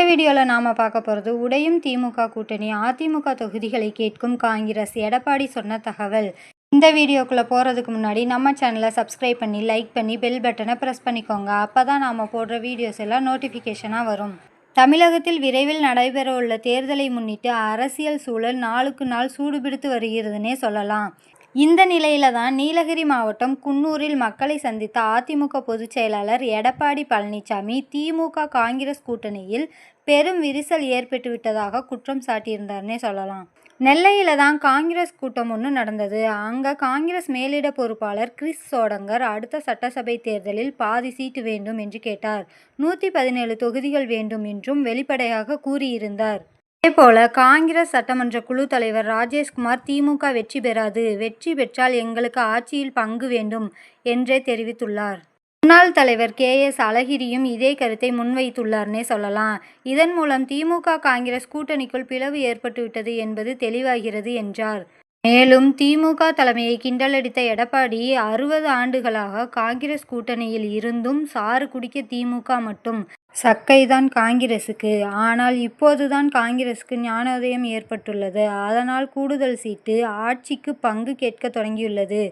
இந்த வீடியோவில் நாம் பார்க்க போகிறது உடையும் திமுக கூட்டணி அதிமுக தொகுதிகளை கேட்கும் காங்கிரஸ் எடப்பாடி சொன்ன தகவல். இந்த வீடியோக்குள்ளே போகிறதுக்கு முன்னாடி நம்ம சேனலை சப்ஸ்கிரைப் பண்ணி லைக் பண்ணி பெல் பட்டனை ப்ரெஸ் பண்ணிக்கோங்க. அப்போ தான் நாம் போடுற வீடியோஸ் எல்லாம் நோட்டிஃபிகேஷனாக வரும். தமிழகத்தில் விரைவில் நடைபெறவுள்ள தேர்தலை முன்னிட்டு அரசியல் சூழல் நாளுக்கு நாள் சூடுபிடித்து வருகிறதுனே சொல்லலாம். இந்த நிலையில தான் நீலகிரி மாவட்டம் குன்னூரில் மக்களை சந்தித்த அதிமுக பொதுச் செயலாளர் எடப்பாடி பழனிசாமி திமுக காங்கிரஸ் கூட்டணியில் பெரும் விரிசல் ஏற்பட்டுவிட்டதாக குற்றம் சாட்டியிருந்தார்னே சொல்லலாம். நெல்லையில தான் காங்கிரஸ் கூட்டம் ஒன்று நடந்தது. அங்கே காங்கிரஸ் மேலிட பொறுப்பாளர் கிறிஸ் சோடங்கர் அடுத்த சட்டசபை தேர்தலில் பாதி சீட்டு வேண்டும் என்று கேட்டார். நூற்றி பதினேழு தொகுதிகள் வேண்டும் என்றும் வெளிப்படையாக கூறியிருந்தார். இதேபோல காங்கிரஸ் சட்டமன்ற குழு தலைவர் ராஜேஷ்குமார் திமுக வெற்றி பெறாது. வெற்றி பெற்றால் எங்களுக்கு ஆட்சியில் பங்கு வேண்டும் என்றே தெரிவித்துள்ளார். முன்னாள் தலைவர் கே. எஸ். அழகிரியும் இதே கருத்தை முன்வைத்துள்ளார்னே சொல்லலாம். இதன் மூலம் திமுக காங்கிரஸ் கூட்டணிக்குள் பிளவு ஏற்பட்டுவிட்டது என்பது தெளிவாகிறது என்றார். மேலும் திமுக தலைமையை கிண்டலடித்த எடப்பாடி அறுபது ஆண்டுகளாக காங்கிரஸ் கூட்டணியில் இருந்தும் சாறு குடிக்க திமுக மட்டும் சக்கைதான் காங்கிரசுக்கு. ஆனால் இப்போதுதான் காங்கிரசுக்கு ஞானோதயம் ஏற்பட்டுள்ளது. அதனால் கூடுதல் சீட்டு ஆட்சிக்கு பங்கு கேட்க தொடங்கியுள்ளது.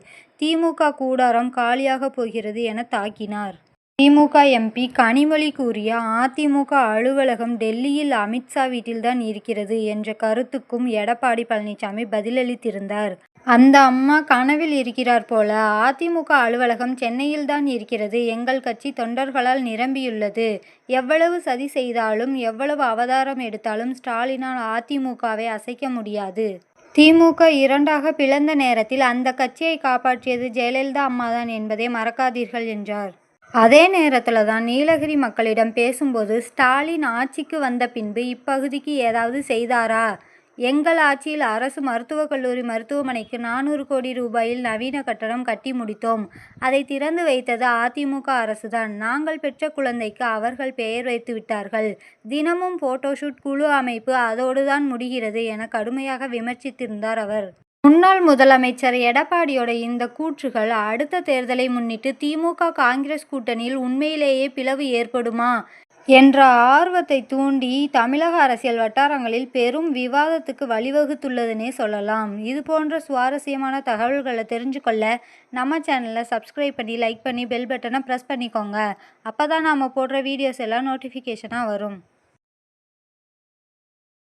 திமுக கூடாரம் காலியாக போகிறது என தாக்கினார். திமுக எம்பி கனிமொழி கூறிய அதிமுக அலுவலகம் டெல்லியில் அமித்ஷா வீட்டில்தான் இருக்கிறது என்ற கருத்துக்கும் எடப்பாடி பழனிசாமி பதிலளித்திருந்தார். அந்த அம்மா கனவில் இருக்கிறார் போல அதிமுக அலுவலகம் சென்னையில்தான் இருக்கிறது. எங்கள் கட்சி தொண்டர்களால் நிரம்பியுள்ளது. எவ்வளவு சதி செய்தாலும் எவ்வளவு அவதாரம் எடுத்தாலும் ஸ்டாலினால் அதிமுகவை அசைக்க முடியாது. திமுக இரண்டாக பிளந்த நேரத்தில் அந்த கட்சியை காப்பாற்றியது ஜெயலலிதா அம்மாதான் என்பதை மறக்காதீர்கள் என்றார். அதே நேரத்தில் தான் நீலகிரி மக்களிடம் பேசும்போது ஸ்டாலின் ஆட்சிக்கு வந்த பின்பு இப்பகுதிக்கு ஏதாவது செய்தாரா? எங்கள் ஆட்சியில் அரசு மருத்துவக் கல்லூரி மருத்துவமனைக்கு நானூறு கோடி ரூபாயில் நவீன கட்டணம் கட்டி முடித்தோம். அதை திறந்து வைத்தது அதிமுக அரசுதான். நாங்கள் பெற்ற குழந்தைக்கு அவர்கள் பெயர் வைத்து விட்டார்கள். தினமும் போட்டோஷூட் குழு அமைப்பு அதோடுதான் முடிகிறது என கடுமையாக விமர்சித்திருந்தார் அவர். முன்னாள் முதலமைச்சர் எடப்பாடியோட இந்த கூற்றுகள் அடுத்த தேர்தலை முன்னிட்டு திமுக காங்கிரஸ் கூட்டணியில் உண்மையிலேயே பிளவு ஏற்படுமா என்ற ஆர்வத்தை தூண்டி தமிழக அரசியல் வட்டாரங்களில் பெரும் விவாதத்துக்கு வழிவகுத்துள்ளதுன்னே சொல்லலாம். இது போன்ற சுவாரஸ்யமான தகவல்களை தெரிஞ்சுக்கொள்ள நம்ம சேனலை சப்ஸ்கிரைப் பண்ணி லைக் பண்ணி பெல் பட்டனை ப்ரெஸ் பண்ணிக்கோங்க. அப்போ தான் நாம் போடுற வீடியோஸ் எல்லாம் நோட்டிஃபிகேஷனாக வரும்.